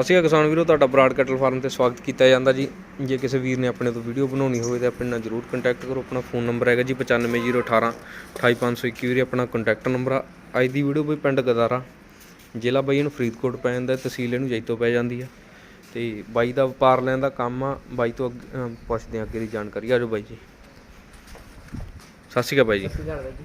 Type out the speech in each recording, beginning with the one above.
ਅਸੀਂ ਕਿਸਾਨ ਵੀਰੋ ਤੁਹਾਡਾ ਬਰਾਡ ਕੈਟਲ ਫਾਰਮ ਤੇ ਸਵਾਗਤ ਕੀਤਾ ਜਾਂਦਾ ਜੀ। ਜੇ ਕਿਸੇ ਵੀਰ ਨੇ ਆਪਣੇ ਤੋਂ ਵੀਡੀਓ ਬਣਾਉਣੀ ਹੋਵੇ ਤਾਂ ਆਪਣੇ ਨਾਲ ਜਰੂਰ ਕੰਟੈਕਟ ਕਰੋ। ਆਪਣਾ ਫੋਨ ਨੰਬਰ ਹੈਗਾ ਜੀ 95018 28521 ਵੀਰੇ। ਆਪਣਾ ਕੰਟੈਕਟ ਨੰਬਰ ਆ। ਅੱਜ ਦੀ ਵੀਡੀਓ ਬਈ ਪਿੰਡ ਗਦਾਰਾ। ਜ਼ਿਲ੍ਹਾ ਬਈ ਇਹਨੂੰ ਫਰੀਦਕੋਟ ਪੈ ਜਾਂਦਾ ਤਹਿਸੀਲ ਇਹਨੂੰ ਜੈਤੋ ਪੈ ਜਾਂਦੀ ਆ। ਤੇ ਬਾਈ ਦਾ ਵਪਾਰ ਲੈਣ ਦਾ ਕੰਮ ਆ। ਬਾਈ ਤੋਂ ਪੁੱਛਦੇ ਆ ਅੱਗੇ ਦੀ ਜਾਣਕਾਰੀ। ਆਜੋ ਬਾਈ ਜੀ। ਸਤਿ ਸ਼੍ਰੀ ਅਕਾਲ ਬਾਈ ਜੀ।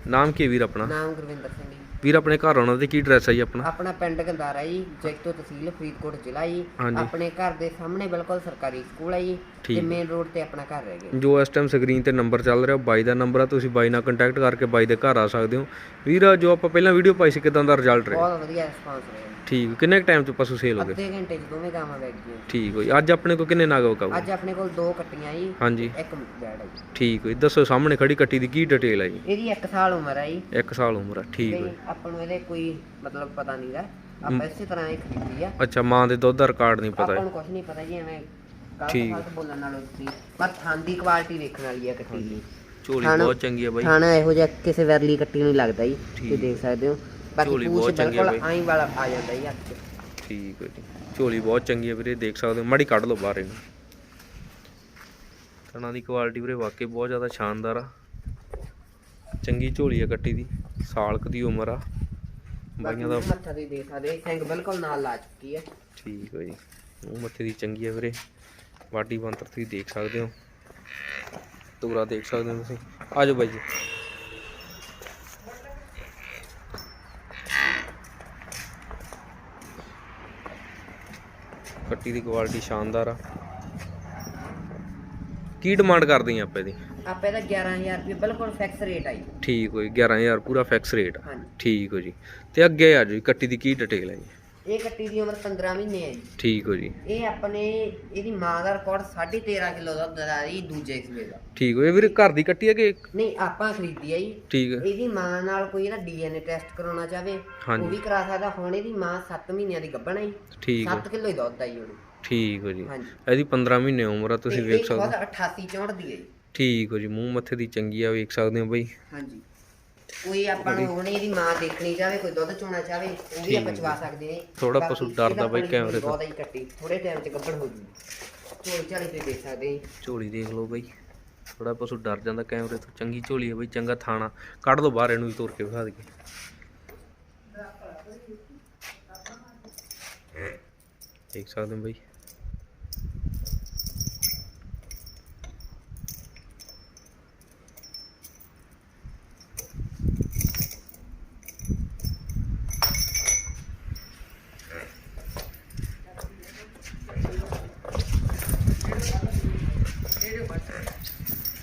ਨਾਮ ਕੀ ਵੀਰ ਆਪਣਾ? ਨਾਮ ਗੁਰਵਿੰਦਰ ਸਿੰਘ ਜੀ। ਵੀਰ ਆਪਣੇ ਘਰ ਆਉਣਾ ਤੇ ਕੀ ਐਡਰੈਸ ਹੈ ਜੀ ਆਪਣਾ? ਆਪਣਾ ਪਿੰਡ ਗੰਦਾਰਾ ਜੀ ਜੈਤੋ ਤਹਿਸੀਲ ਫਰੀਦਕੋਟ ਜ਼ਿਲ੍ਹਾ ਜੀ। ਹਾਂਜੀ। ਆਪਣੇ ਘਰ ਦੇ ਸਾਹਮਣੇ ਬਿਲਕੁਲ ਸਰਕਾਰੀ ਸਕੂਲ ਹੈ ਜੀ ਤੇ। ਮੇਨ ਰੋਡ ਤੇ ਆਪਣਾ ਘਰ ਰਹਿ ਗਿਆ। ਜੋ ਇਸ ਟਾਈਮ ਸਕਰੀਨ ਤੇ ਨੰਬਰ ਚੱਲ ਰਿਹਾ ਬਾਈ ਦਾ ਨੰਬਰ ਆ ਤੁਸੀਂ ਬਾਈ ਨਾਲ ਕੰਟੈਕਟ ਕਰਕੇ ਬਾਈ ਦੇ ਘਰ ਆ ਸਕਦੇ ਹੋ। ਵੀਰ ਜੋ ਆਪਾਂ ਪਹਿਲਾਂ ਵੀਡੀਓ ਪਾਈ ਸੀ ਕਿਦਾਂ ਦਾ ਰਿਜ਼ਲਟ ਰਿਹਾ? ਬਹੁਤ ਵਧੀਆ ਰਿਸਪਾਂਸ ਰਿਹਾ। ਠੀਕ ਕਿੰਨੇ ਟਾਈਮ ਚ ਪਸ਼ੂ ਸੇਲ ਹੋ ਗਏ? ਅੱਧੇ ਘੰਟੇ ਚ ਦੋਵੇਂ ਗਾਵਾਂ ਵੇਚ ਗਈਆਂ। ਠੀਕ ਹੋਈ ਅੱਜ ਆਪਣੇ ਕੋ ਕਿੰਨੇ ਨਾਗ ਵਕਾਊ? ਅੱਜ ਆਪਣੇ ਕੋਲ ਦੋ ਕੱਟੀਆਂ ਜੀ ਹਾਂਜੀ। ਇੱਕ ਬੈੜ ਹੈ ਜੀ। ਠੀਕ ਹੋਈ ਦੱਸੋ ਸਾਹਮਣੇ ਖੜੀ ਕੱਟੀ ਦੀ ਕੀ ਡਿਟੇਲ ਹੈ ਜੀ? ਇਹਦੀ 1 ਸਾਲ ਉਮਰ ਹੈ ਜੀ। 1 ਸਾਲ ਉਮਰ ਆ ਠੀਕ ਹੋਈ ਆਪਾਂ ਨੂੰ ਇਹਦੇ ਕੋਈ ਮਤਲਬ ਪਤਾ ਨਹੀਂਗਾ ਆਪਾਂ ਇਸੇ ਤਰ੍ਹਾਂ ਹੀ ਖਰੀਦੀ ਆ। ਅੱਛਾ ਮਾਂ ਦੇ ਦੁੱਧ ਦਾ ਰਿਕਾਰਡ ਨਹੀਂ ਪਤਾ। ਆਪਾਂ ਨੂੰ ਕੁਝ ਨਹੀਂ ਪਤਾ ਜੀ ਐਵੇਂ ਠੀਕ। ਕਾਹ ਬੋਲਣ ਨਾਲੋਂ ਸੀ ਪਰ ਥਾਂ ਦੀ ਕੁਆਲਿਟੀ ਵੇਖਣ ਵਾਲੀ ਆ ਕੱਟੀ ਦੀ ਝੋਲੀ ਖਾਣਾ- ਬਹੁਤ ਚੰਗੀ ਹੈ ਬਾਈ। ਖਾਣਾ ਇਹੋ ਜਿਹਾ ਕਿਸੇ ਵੈਰਲੀ ਕੱਟੀ ਨੂੰ ਨਹੀਂ ਲੱਗਦਾ ਜੀ ਠੀਕ। ਤੁਸੀਂ ਦੇਖ ਸਕਦੇ ਹੋ। ਬਾਕੀ ਝੋਲੀ ਪੂਛ ਬਹੁਤ ਚੰਗੀ ਆ ਬਿਲਕੁਲ ਬਾਈ। ਆਈ ਵਾਲਾ ਆ ਜਾਂਦਾ ਜੀ ਹੱਥ 'ਚ। ਠੀਕ ਹੈ ਜੀ। ਝੋਲੀ ਬਹੁਤ ਚੰਗੀ ਹੈ ਵੀਰੇ ਦੇਖ ਸਕਦੇ ਹੋ। ਮਾੜੀ ਕੱਢ ਲਓ ਬਾਹਰ ਇਹਨੂੰ। ਤਣਾ ਦੀ ਕੁਆਲਿਟੀ ਵੀਰੇ ਵਾਕਈ ਬਹੁਤ ਜ਼ਿਆਦਾ ਸ਼ਾਨਦਾਰ ਆ। ਚੰਗੀ ਝੋਲੀ ਆ ਕੱਟੀ ਦੀ ਸਾਲ ਕੁ ਦੀ ਉਮਰ ਆ। ਬਾਈਆਂ ਦਾ ਮੱਥਾ ਤੁਸੀਂ ਦੇਖ ਸਕਦੇ ਹੋ ਸਿੰਘ ਬਿਲਕੁਲ ਨਾਲ ਲਾ ਚੁੱਕੀ ਹੈ ਠੀਕ ਹੈ ਜੀ ਉਹ ਮੱਥੇ ਦੀ ਚੰਗੀ ਹੈ ਵੀਰੇ। ਵਾਢੀ ਬੰਤਰ ਤੁਸੀਂ ਦੇਖ ਸਕਦੇ ਹੋ। ਤੂਰਾ ਦੇਖ ਸਕਦੇ ਹੋ ਤੁਸੀਂ। ਆ ਜਾਓ ਬਾਈ ਜੀ। ਕੱਟੀ ਦੀ ਕੁਆਲਿਟੀ ਸ਼ਾਨਦਾਰ ਆ। ਕੀ ਡਿਮਾਂਡ ਕਰਦੇ ਆ ਆਪਾਂ ਇਹਦੀ ਆਪੇ ਦਾ 11000 ਰੁਪਏ ਬਿਲਕੁਲ ਫਿਕਸ ਰੇਟ ਆਈ ਠੀਕ ਹੋਈ 11000 ਪੂਰਾ ਫਿਕਸ ਰੇਟ ਹਾਂਜੀ। ਠੀਕ ਹੋ ਜੀ। ਤੇ ਅੱਗੇ ਆ ਜੀ ਕੱਟੀ ਦੀ ਕੀ ਡਿਟੇਲ ਹੈ ਜੀ? ਇਹ ਕੱਟੀ ਦੀ ਉਮਰ 15 ਮਹੀਨੇ ਹੈ ਜੀ। ਠੀਕ ਹੋ ਜੀ। ਇਹ ਆਪਣੇ ਇਹਦੀ ਮਾਂ ਦਾ ਰਿਕਾਰਡ 13.5 ਕਿਲੋ ਦਾ ਦੁੱਧ ਆ ਜੀ ਦੂਜੇ ਸੂਏ ਦਾ। ਠੀਕ ਹੋਏ ਵੀਰੇ ਘਰ ਦੀ ਕੱਟੀ ਹੈ ਕਿ ਨਹੀਂ ਆਪਾਂ ਖਰੀਦੀ ਆ ਜੀ। ਠੀਕ ਹੈ ਇਹਦੀ ਮਾਂ ਨਾਲ ਕੋਈ ਇਹਦਾ ਡੀਐਨਏ ਟੈਸਟ ਕਰਾਉਣਾ ਚਾਹਵੇ ਉਹ ਹਾਂਜੀ। ਵੀ ਕਰਾ ਸਕਦਾ। ਹੁਣ ਇਹਦੀ ਮਾਂ 7 ਮਹੀਨਿਆਂ ਦੀ ਗੱਭਣ ਹੈ ਜੀ। ਠੀਕ ਹੈ 7 ਕਿਲੋ ਹੀ ਦੁੱਧ ਆਈ ਹੁਣ ਠੀਕ ਹੋ ਜੀ। ਹਾਂਜੀ। ਇਹਦੀ 15 ਮਹੀਨੇ ਉਮਰ ਆ ਤੁਸੀਂ ਵੇਖ ਸਕਦੇ ਹੋ। ਖੁਦ 88 64 ਦੀ ਹੈ ਜੀ। ਠੀਕ ਹੋ ਜੀ ਮੂੰਹ ਮੱਥੇ ਦੀ ਚੰਗੀ ਆ ਵੇਖ ਸਕਦੇ ਹੋ ਬਈ। ਹਾਂਜੀ। ਕੋਈ ਆਪਾਂ ਨੂੰ ਹੁਣ ਇਹਦੀ ਮਾਂ ਦੇਖਣੀ ਚਾਹਵੇ ਕੋਈ ਦੁੱਧ ਚੋਣਾ ਚਾਹਵੇ ਉਹ ਵੀ ਆਪਾਂ ਚਵਾ ਸਕਦੇ ਨੇ। ਥੋੜਾ ਬਾਕੀ ਪਸ਼ੂ ਡਰਦਾ ਇਹਦਾ ਬਈ ਪਾਣੀ ਕੈਮਰੇ ਤੋਂ। ਬਹੁਤ ਹੀ ਕੱਟੀ। ਥੋੜੇ ਟਾਈਮ ਚ ਗੱਭਣ ਹੋ ਜੂ ਝੋਲੀ ਝਾਲੀ ਤੇ ਦੇਖ ਸਕਦੇ ਜੀ। ਝੋਲੀ ਦੇਖ ਲਓ ਬਈ। ਥੋੜਾ ਪਸ਼ੂ ਡਰ ਜਾਂਦਾ ਕੈਮਰੇ ਤੋਂ। ਚੰਗੀ ਝੋਲੀ ਹੈ ਬਈ ਚੰਗਾ ਥਾਣਾ। ਕੱਢ ਲਓ ਬਾਹਰ ਇਹਨੂੰ ਵੀ ਤੋਰ ਕੇ ਵਿਖਾ ਦਈਏ। ਦੇਖ ਸਕਦੇ ਹੋ ਬਈ।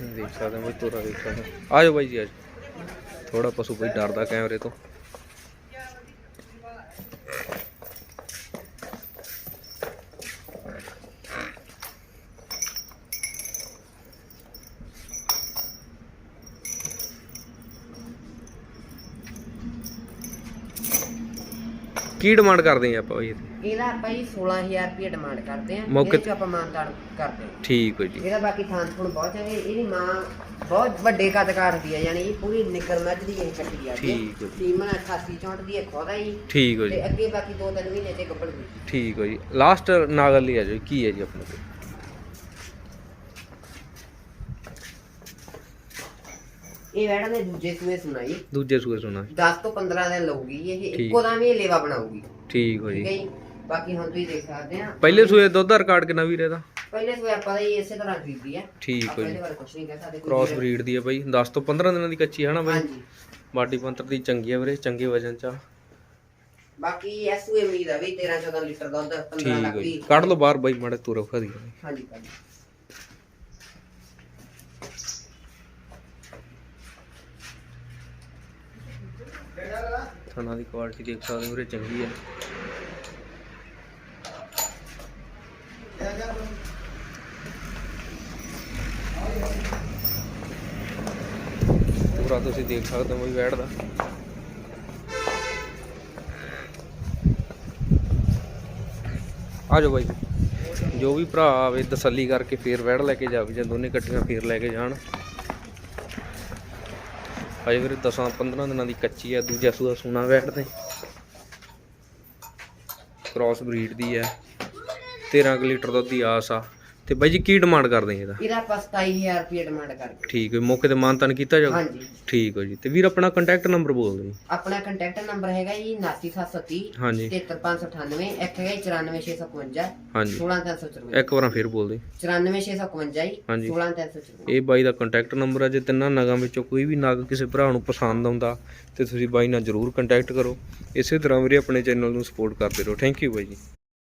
ਦੇਖ ਸਕਦੇ ਹੋ ਤੋਰਾ ਦੇਖ ਸਕਦੇ ਆ ਜਾਓ ਬਾਈ ਜੀ ਆ ਥੋੜਾ ਪਸ਼ੂ ਬਈ ਡਰਦਾ ਕੈਮਰੇ ਤੋਂ। ਕੀ ਡਿਮਾਂਡ ਕਰਦੇ ਆ ਆਪਾਂ ਬਈ ਇਹਦੀ? ਇਹਦਾ ਆਪਾਂ ਜੀ 16000 ਰੁਪਏ ਡਿਮਾਂਡ ਕਰਦੇ ਆਂ। ਮੌਕੇ- ਇਹਦੇ ਚ ਆਪਾਂ ਮਾਨਤਾਨ ਕਰਦੇ ਆਂ। ਠੀਕ ਹੋ ਜੀ। ਇਹਦਾ ਬਾਕੀ ਥਾਂ ਥੁਣ ਬਹੁਤ ਚੰਗੇ। ਇਹਦੀ ਮਾਂ ਬਹੁਤ ਵੱਡੇ ਕੱਦ ਕਾਟਦੀ ਆ ਯਾਨੀ ਇਹ ਪੂਰੀ ਨਿਕਰ ਮੱਝ ਦੀ ਇਹ ਕੱਟੀ ਆ। ਠੀਕ ਹੈ ਜੀ। ਸੀਮਨ 88 64 ਦੀ ਹੈ ਖੋਦਾ ਹੀ। ਠੀਕ ਹੋ ਜੀ। ਤੇ ਅੱਗੇ ਬਾਕੀ 2-3 ਮਹੀਨੇ ਤੇ ਗੱਭਣ ਦੀ ਠੀਕ ਹੋ ਜੀ। ਲਾਸਟ ਨਾਗਲ ਲਈ ਆ ਜਾਓ ਕੀ ਹੈ ਜੀ ਆਪਣੇ ਕੋਲ? ਇਹ ਵੈੜਾ ਨੇ ਦੂਜੇ ਸੂਏ ਸੁਣਾਈ। ਦੂਜੇ ਸੂਏ ਸੁਣਾ। 10 ਤੋਂ 15 ਦਿਨ ਲਊਗੀ ਇਹ। ਠੀਕ। ਇੱਕੋ ਹੀ ਇਹ ਲੇਵਾ ਬਣਾਊਗੀ। ਠੀਕ ਹੋ ਠੀਕ ਜੀ ਹੈ ਜੀ? ਬਾਕੀ ਹੁਣ ਤੁਸੀਂ ਦੇਖ ਸਕਦੇ ਆ। ਪਹਿਲੇ ਸੂਏ ਦੁੱਧ ਦਾ ਰਿਕਾਰਡ ਕਿੰਨਾ ਵੀਰੇ ਦਾ? ਪਹਿਲੇ ਸੂਏ ਆਪਾਂ ਦਾ ਹੀ ਇਸੇ ਤਰ੍ਹਾਂ ਖਰੀਦੀ ਆ। ਠੀਕ ਹੋ ਆਪਾਂ ਜੀ। ਬਾਰੇ ਕੁਝ ਨਹੀਂ ਕਹਿ ਸਕਦੇ। ਕ੍ਰਾਸ ਬਰੀਡ ਦੀ ਹੈ ਬਾਈ। 10 ਤੋਂ 15 ਦਿਨਾਂ ਦੀ ਕੱਚੀ ਹੈ ਨਾ ਬਾਈ। ਹਾਂਜੀ। ਬਾਡੀ ਪੰਤਰ ਦੀ ਚੰਗੀ ਹੈ ਵੀਰੇ ਚੰਗੇ ਵਜਨ ਚ ਆ। ਬਾਕੀ ਐਸ ਸੂਏ ਉਮੀਦ ਆ ਵੀ 13 14 ਲੀਟਰ ਦੁੱਧ 15 ਠੀਕ ਲੱਖ ਹੋ ਦੀ। ਕੱਢ ਲਓ ਬਾਹਰ ਬਾਈ ਮਾੜੇ ਤੁਰ ਖਾ ਦੀ ਹਾਂਜੀ ਹਾਂਜੀ ਥਣਾ ਦੀ ਕੁਆਲਿਟੀ ਦੇਖ ਸਕਦੇ ਹੋ ਵੀਰੇ ਚੰਗੀ ਹੈ। ਪੂਰਾ ਤੁਸੀਂ ਦੇਖ ਸਕਦੇ ਹੋ ਬਈ ਵੈੜ ਦਾ ਆ ਜਾਓ ਬਾਈ। ਜੋ ਵੀ ਭਰਾ ਆਵੇ ਤਸੱਲੀ ਕਰਕੇ ਫੇਰ ਵੈੜ ਲੈ ਕੇ ਜਾਵੇ, ਜਾਂ ਦੋਨੇ ਇਕੱਠੀਆਂ ਫੇਰ ਲੈ ਕੇ ਜਾਣ। ਅਜੇ ਵੀਰੇ 10 15 ਦਿਨਾਂ ਦੀ ਕੱਚੀ ਹੈ ਦੂਜਾ ਸੂਆ ਸੂਣਾ ਵੈੜ ਤੇ। ਕ੍ਰਾਸ ਬਰੀਡ ਦੀ ਹੈ 13 ਕੁ ਲੀਟਰ ਦੁੱਧ ਦੀ ਆਸ ਆ। ਤੇ ਬਾਈ ਜੀ ਕੀ ਡਿਮਾਂਡ ਕਰਦੇ ਇਹਦਾ? ਇਹਦਾ ਆਪਾਂ 27000 ਰੁਪਏ ਡਿਮਾਂਡ ਕਰਦੇ ਠੀਕ ਹੈ ਮੌਕੇ ਤੇ ਮਾਨਤਨ ਕੀਤਾ ਜਾਊਗਾ? ਹਾਂਜੀ। ਠੀਕ ਹੈ ਜੀ ਤੇ ਵੀਰ ਆਪਣਾ ਕੰਟੈਕਟ ਨੰਬਰ ਬੋਲ ਦਿਓ ਜੀ। ਆਪਣਾ ਕੰਟੈਕਟ ਨੰਬਰ ਹੈਗਾ ਜੀ 99730 ਹਾਂਜੀ। 73598 ਇੱਕ ਹੈਗਾ ਜੀ 94655 ਹਾਂਜੀ। 16354 ਇੱਕ ਵਾਰਾਂ ਫੇਰ ਬੋਲ ਦਿਓ। 94655 ਜੀ ਹਾਂਜੀ। 16354 ਇਹ ਬਾਈ ਦਾ ਕੰਟੈਕਟ ਨੰਬਰ ਆ ਜੇ ਤਿੰਨਾਂ ਨਗਾਂ ਵਿੱਚੋਂ ਕੋਈ ਵੀ ਨਗ ਕਿਸੇ ਭਰਾ ਨੂੰ ਪਸੰਦ ਆਉਂਦਾ ਤੇ ਤੁਸੀਂ ਬਾਈ ਨਾਲ ਜਰੂਰ ਕੰਟੈਕਟ ਕਰੋ। ਇਸੇ ਤਰ੍ਹਾਂ ਵੀਰੇ ਆਪਣੇ ਚੈਨਲ ਨੂੰ ਸਪੋਰਟ ਕਰਦੇ ਰਹੋ। ਥੈਂਕ ਯੂ ਬਾਈ ਜੀ।